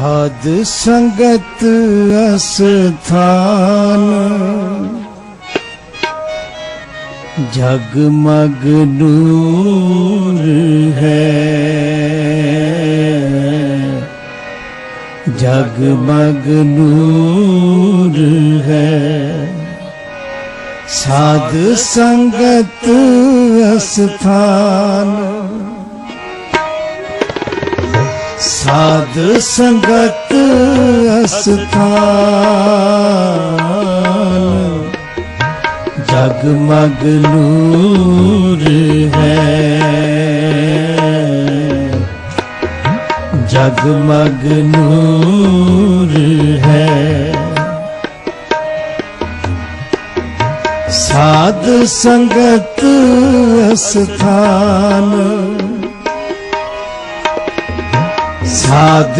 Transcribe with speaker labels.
Speaker 1: ਸਾਧ ਸੰਗਤ ਅਸਥਾਨ। ਜਗਮਗ ਨੂਰ ਹੈ। ਜਗਮਗ ਨੂਰ ਹੈ। ਸਾਧ ਸੰਗਤ ਅਸਥਾਨ। ਸਾਧ ਸੰਗਤ ਅਸਥਾਨ ਜਗਮਗ ਨੂਰ ਹੈ। ਜਗਮਗ ਨੂਰ ਹੈ। ਸਾਧ ਸੰਗਤ ਅਸਥਾਨ ਸਾਧ